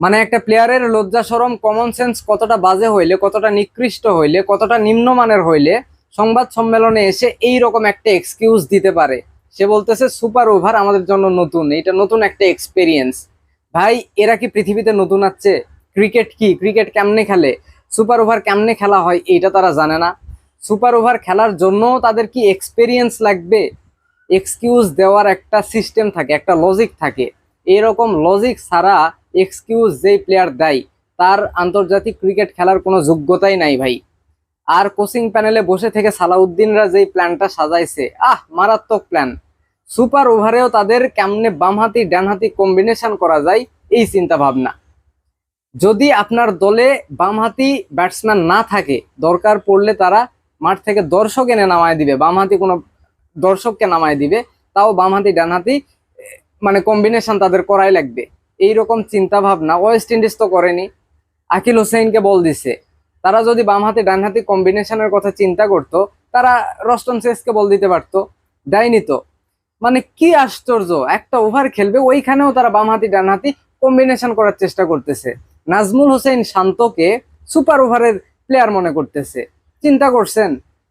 মানে একটা প্লেয়ারের লজ্জা সরম কমন সেন্স কতটা বাজে হইলে, কতটা নিকৃষ্ট হইলে, কতটা নিম্নমানের হইলে সংবাদ সম্মেলনে এসে এই রকম একটা এক্সকিউজ দিতে পারে। সে বলতেছে সুপার ওভার আমাদের জন্য নতুন। এটা নতুন একটা এক্সপেরিয়েন্স ভাই, এরা কি পৃথিবীতে নতুন আছে? ক্রিকেট কি? ক্রিকেট কেমনে খেলে? সুপার ওভার কেমনে খেলা হয়? এইটা তারা জানে না। সুপার ওভার খেলার জন্য তাদের কি এক্সপেরিয়েন্স লাগবে? এক্সকিউজ দেওয়ার একটা সিস্টেম থাকে, একটা লজিক থাকে। এরকম লজিক ছাড়া এক্সকিউজ যেই প্লেয়ার দেয়, তার আন্তর্জাতিক ক্রিকেট খেলার কোনো যোগ্যতাই নাই ভাই। আর কোচিং প্যানেলে বসে থেকে সালাউদ্দিনরা যেই প্ল্যানটা সাজাইছে, আহ, মারাত্মক প্ল্যান সুপার ওভারেও তাদের কেমনে বামহাতি ডানহাতি কম্বিনেশন করা যায়, এই চিন্তা ভাবনা। যদি আপনার দলে বামহাতি ব্যাটসম্যান না থাকে, দরকার পড়লে তারা মাঠ থেকে দর্শক এনে নামায় দিবে। বামহাতি কোনো দর্শককে নামায় দিবে, তাও বামহাতি ডানহাতি মানে কম্বিনেশন তাদের করাই লাগবে। এইরকম চিন্তা ভাবনা ওয়েস্ট ইন্ডিজ তো করেনি। আকিল হোসেনকে বল দিছে। তারা যদি বামহাতি ডানহাতি কম্বিনেশনের কথা চিন্তা করতো, তারা রস্টন শেষকে বল দিতে পারতো। দেয়নি তো। মানে কি আশ্চর্য, একটা ওভার খেলবে, ওইখানেও তারা বামহাতি ডানহাতি কম্বিনেশন করার চেষ্টা করতেছে। নাজমুল হোসেন শান্তকে সুপার ওভারের প্লেয়ার মনে করতেছে। চিন্তা করছেন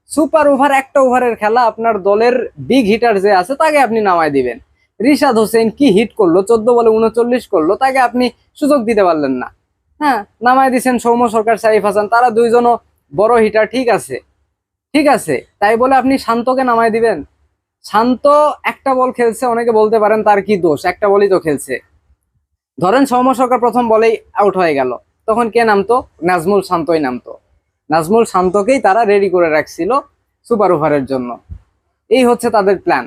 সুপার ওভার একটা ওভারের খেলা আপনার দলের বিগ হিটার যে আছে, তাকে আপনি নামায় দিবেন। রিশাদ হোসেন কি হিট করল? চোদ্দ বলে উনচল্লিশ করল, তাকে আপনি সুযোগ দিতে পারলেন না। হ্যাঁ নামায় দিছেন সৌম্য সরকার, সাইফ হাসান, তারা দুইজনও বড় হিটার ঠিক আছে। ঠিক আছে, তাই বলে আপনি শান্তকে নামায় দিবেন? শান্ত একটা বল খেলছে, অনেকে বলতে পারেন তার কি দোষ, একটা বলই তো খেলছে। ধরেন সৌম্য সরকার প্রথম বলেই আউট হয়ে গেল, তখন কে নামতো? নাজমুল শান্তই নামতো। নাজমুল শান্তকেই তারা রেডি করে রাখছিল সুপার ওভারের জন্য। এই হচ্ছে তাদের প্ল্যান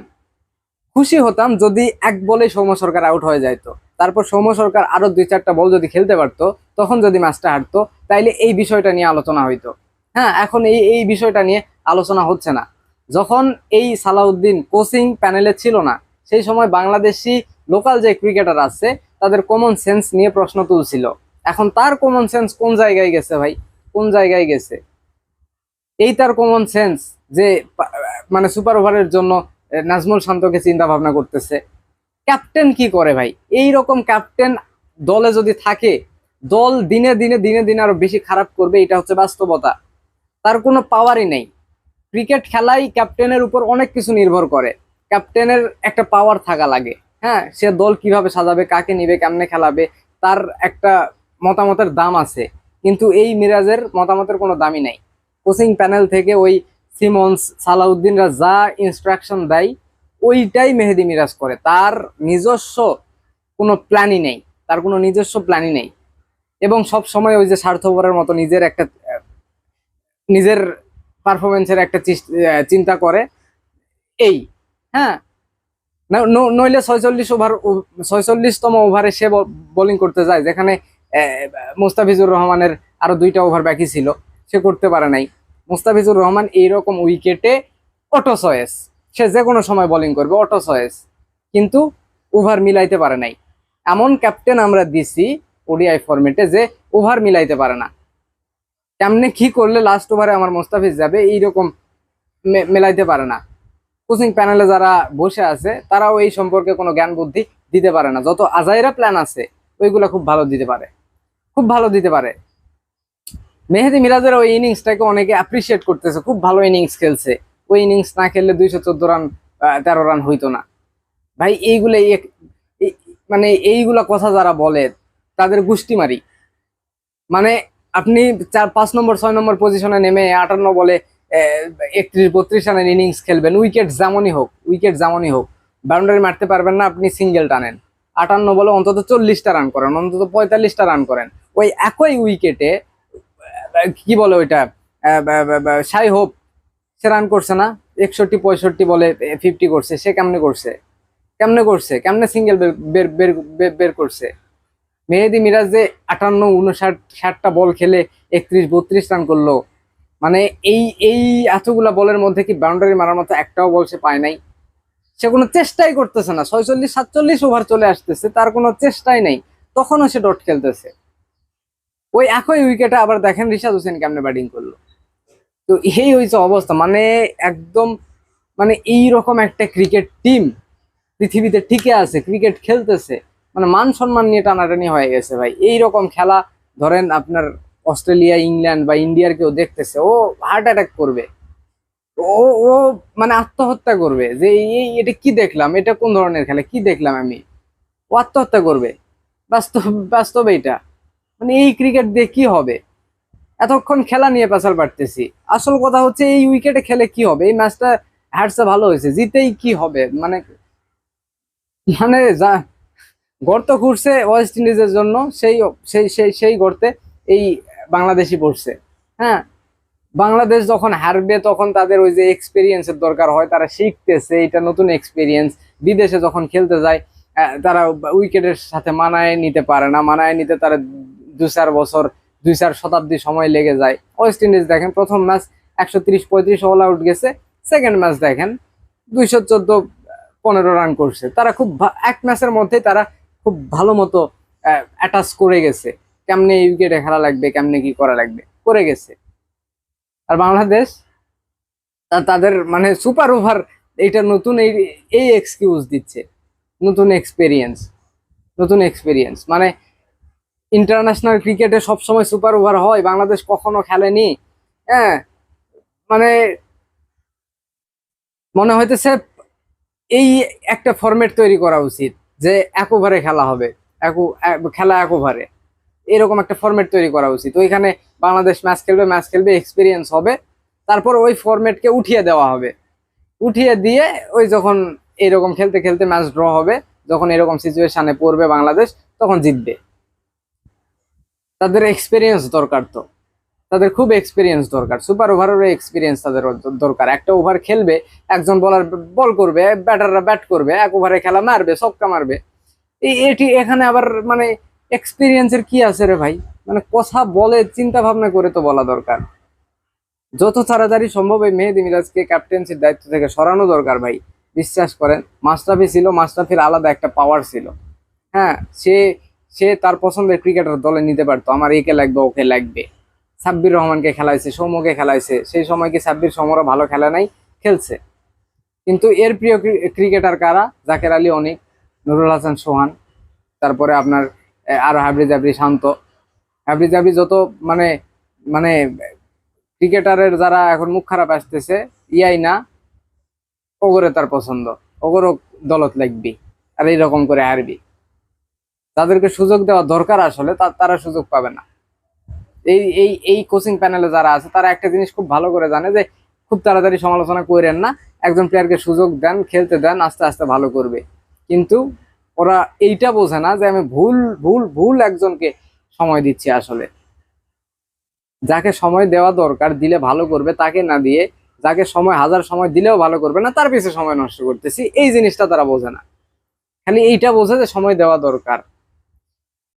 খুশি হতাম যদি এক বলে সৌম্য সরকার আউট হয়ে যাইতো। তারপর সৌম্য সরকার আরও দুই চারটা বল যদি খেলতে পারতো, তখন যদি ম্যাচটা হারতো, তাইলে এই বিষয়টা নিয়ে আলোচনা হইতো। হ্যাঁ এখন এই এই বিষয়টা নিয়ে আলোচনা হচ্ছে না। যখন এই সালাউদ্দিন কোচিং প্যানেলে ছিল না, সেই সময় বাংলাদেশি লোকাল যে ক্রিকেটার আছে, তাদের কমন সেন্স নিয়ে প্রশ্ন তুলছিল। এখন তার কমন সেন্স কোন জায়গায় গেছে ভাই? কোন জায়গায় গেছে? এই তার কমন সেন্স যে মানে সুপার ওভারের জন্য নাজমুল শান্তকে চিন্তা ভাবনা করতেছে। ক্যাপ্টেন কি করে ভাই? এই রকম ক্যাপ্টেন দলে যদি থাকে, দল দিনে দিনে দিনে দিনে আরও বেশি খারাপ করবে, এটা হচ্ছে বাস্তবতা। তার কোনো পাওয়ারই নেই। ক্রিকেট খেলাই ক্যাপ্টেনের উপর অনেক কিছু নির্ভর করে। ক্যাপ্টেনের একটা পাওয়ার থাকা লাগে। হ্যাঁ সে দল কীভাবে সাজাবে, কাকে নিবে, কেমনে খেলাবে, তার একটা মতামতের দাম আছে। কিন্তু এই মিরাজের মতামতের কোনো দামই নাই। কোচিং প্যানেল থেকে ওই সিমন্স, সালাউদ্দিনরা যা ইনস্ট্রাকশন দেয়, ওইটাই মেহেদি মিরাজ করে। তার নিজস্ব কোনো প্ল্যানই নেই। তার কোনো নিজস্ব প্ল্যানই নেই। এবং সব সময় ওই যে স্বার্থপরের মতো নিজের একটা, নিজের পারফরমেন্সের একটা চিন্তা করে। এই হ্যাঁ? নইলে ছয়চল্লিশ ওভার ছয়চল্লিশতম ওভারে সে বোলিং করতে যায়, যেখানে মুস্তাফিজুর রহমানের আরও দুইটা ওভার বাকি ছিল। সে করতে পারে নাই। মুস্তাফিজুর রহমান এইরকম উইকেটে অটো চয়েস। সে যে কোনো সময় বোলিং করবে, অটো চয়েস। কিন্তু ওভার মিলাইতে পারে নাই। এমন ক্যাপ্টেন আমরা দিছি ওডিআই ফরম্যাটে যে ওভার মিলাইতে পারে না। কেমনে কি করলে লাস্ট ওভারে আমার মুস্তাফিজ যাবে, এইরকম মেলাইতে পারে না। কোচিং প্যানেলে যারা বসে আছে, তারাও এই সম্পর্কে কোনো জ্ঞান বুদ্ধি দিতে পারে না। যত আজাইরা প্ল্যান আছে, ওইগুলা খুব ভালো দিতে পারে। খুব ভালো দিতে পারে। মেহেদি মিরাজের ওই ইনিংসটাকে অনেকে অ্যাপ্রিসিয়েট করতেছে। খুব ভালো ইনিংস খেলছে। ওই ইনিংস না খেললে দুইশো চোদ্দ রান তেরো রান হইতো না। ভাই, এইগুলো এই- এই- মানে এইগুলা কথা যারা বলে, তাদের গুষ্টি মারি। মানে আপনি চার, পাঁচ নম্বর, ছয় নম্বর পজিশনে নেমে আটান্ন বলে একত্রিশ, বত্রিশ রানের ইনিংস খেলবেন। উইকেট যেমনই হোক, উইকেট যেমনই হোক, বাউন্ডারি মারতে পারবেন না, আপনি সিঙ্গেল টানেন। আটান্ন বলে অন্তত চল্লিশটা রান করেন, অন্তত পঁয়তাল্লিশটা রান করেন। ওই একই উইকেটে কি বলে ওইটা? সাই হোপ, সে রান করছে না। একষট্টি, পঁয়ষট্টি বলে ফিফটি করছে। সে কেমনে করছে? কেমনে করছে? কেমনে সিঙ্গেল বের বের, বের- করছে? মেহেদি মিরাজ যে আটান্ন উনষাট ষাটটা বল খেলে একত্রিশ, বত্রিশ রান করল মানে এই এই এতগুলা বলের মধ্যে কি বাউন্ডারি মারার মতো একটাও বল সে পায় নাই? সে কোনো চেষ্টাই করতেছে না। ছয়চল্লিশ, সাতচল্লিশ ওভার চলে আসতেছে, তার কোনো চেষ্টাই নেই। তখনও সে ডট খেলতেছে। ওই একই উইকেটে আবার দেখেন রিশাদ হোসেন কেমনে ব্যাটিং করল। তো এই হয়েছে অবস্থা। মানে একদম মানে এই রকম একটা ক্রিকেট টিম পৃথিবীতে টিকে আছে ক্রিকেট খেলতেছে। মানে মান সম্মান নিয়ে টানাটানি হয়ে গেছে ভাই। এই রকম খেলা, ধরেন আপনার অস্ট্রেলিয়া, ইংল্যান্ড বা ইন্ডিয়ার কেউ দেখতেছে, ও হার্ট অ্যাটাক করবে। ও ও মানে আত্মহত্যা করবে। যে এই এটা কি দেখলাম? এটা কোন ধরনের খেলা? কি দেখলাম আমি? ও আত্মহত্যা করবে। বাস্তব বাস্তব এটা মানে এই ক্রিকেট দিয়ে কি হবে? এতক্ষণ খেলা নিয়ে পেশাল পারতেছি আসল কথা হচ্ছে এই উইকেটে খেলে কি হবে? এই ম্যাচটা হ্যাটসে ভালো হয়েছে। জিতেই কি হবে? মানে মানে যা, গর্ত খুঁড়ছে ওয়েস্ট ইন্ডিজের জন্য, সেই সেই সেই সেই গর্তে এই বাংলাদেশি পড়ছে। হ্যাঁ? বাংলাদেশ যখন হারবে, তখন তাদের ওই যে এক্সপিরিয়েন্সের দরকার হয়, তারা শিখতেছে, এটা নতুন এক্সপিরিয়েন্স বিদেশে যখন খেলতে যায় তারা উইকেটের সাথে মানায় নিতে পারে না। মানায় নিতে তারা দু চার বছর দুই চার শতাব্দী সময় লেগে যায়। ওয়েস্ট ইন্ডিজ দেখেন, প্রথম ম্যাচ একশো তিরিশ পঁয়ত্রিশ অল আউট গেছে। সেকেন্ড ম্যাচ দেখেন, দুইশো চোদ্দ পনেরো রান করছে। তারা খুব এক ম্যাচের মধ্যে তারা খুব ভালো মতো অ্যাটাচ করে গেছে। কেমনে উইকেটে খেলা লাগবে, কেমনে কি করা লাগবে, করে গেছে। আর বাংলাদেশ তাদের মানে সুপার ওভার এইটা নতুন এই এই এক্সকিউজ দিচ্ছে। নতুন এক্সপেরিয়েন্স নতুন এক্সপেরিয়েন্স মানে ইন্টারন্যাশনাল ক্রিকেটে সবসময় সুপার ওভার হয়, বাংলাদেশ কখনো খেলেনি। হ্যাঁ মানে মনে হইতেছে এই একটা ফরম্যাট তৈরি করা উচিত যে এক ওভারে খেলা হবে, এক খেলা এক ওভারে এরকম একটা ফরম্যাট তৈরি করা উচিত। ওইখানে বাংলাদেশ ম্যাচ খেলবে ম্যাচ খেলবে এক্সপিরিয়েন্স হবে। তারপর ওই ফরম্যাটকে উঠিয়ে দেওয়া হবে। উঠিয়ে দিয়ে ওই যখন এরকম খেলতে খেলতে ম্যাচ ড্র হবে, যখন এরকম সিচুয়েশানে পড়বে বাংলাদেশ, তখন জিতবে। তাদের এক্সপিরিয়েন্স দরকার তো। তাদের খুব এক্সপিরিয়েন্স দরকার। সুপার ওভারেরও এক্সপিরিয়েন্স তাদের দরকার। একটা ওভার খেলবে, একজন বলার বল করবে ব্যাটাররা ব্যাট করবে, এক ওভারে খেলা মারবে সবকা মারবে। এই, এটি এখানে আবার মানে এক্সপিরিয়েন্সের কি আছে রে ভাই? মানে কথা বলে চিন্তা ভাবনা করে তো বলা দরকার। যত তাড়াতাড়ি সম্ভব এই মেহেদি মিরাজকে ক্যাপ্টেন্সির দায়িত্ব থেকে সরানো দরকার ভাই। বিশ্বাস করেন মাস্টাফি ছিল মাস্টাফির আলাদা একটা পাওয়ার ছিল। হ্যাঁ সে সে তার পছন্দের ক্রিকেটার দলে নিতে পারতো। আমার একে লাগবে, ওকে লাগবে। সাব্বির রহমানকে খেলাইছে, সৌম্যকে খেলাইছে। সেই সময় কি সাব্বির সৌম্যরা ভালো খেলা নাই? খেলছে। কিন্তু এর প্রিয় ক্রিকেটার কারা? জাকের আলী অনিক, নুরুল হাসান সোহান, তারপরে আপনার আরও হাবরি জাবরি শান্ত। হাবরি জাবরি যত মানে মানে ক্রিকেটারের যারা এখন মুখ খারাপ আসতেছে, ইয়াই না, ওগরে তার পছন্দ। ওগরও দলত লাগবি। আর এইরকম করে হারবি। তাদেরকে সুযোগ দেওয়া দরকার আসলে তারা সুযোগ পাবে না। এই এই এই কোচিং প্যানেলে যারা আছে, তারা একটা জিনিস খুব ভালো করে জানে যে, খুব তাড়াতাড়ি সমালোচনা করেন না, একজন প্লেয়ারকে সুযোগ দেন, খেলতে দেন, আস্তে আস্তে ভালো করবে। কিন্তু ওরা এইটা বোঝে না যে, আমি ভুল ভুল ভুল একজনকে সময় দিচ্ছি আসলে। যাকে সময় দেওয়া দরকার, দিলে ভালো করবে, তাকে না দিয়ে যাকে সময়, হাজার সময় দিলেও ভালো করবে না, তার পিছনে সময় নষ্ট করতেছি, এই জিনিসটা তারা বোঝে না। খালি এইটা বোঝে যে, সময় দেওয়া দরকার।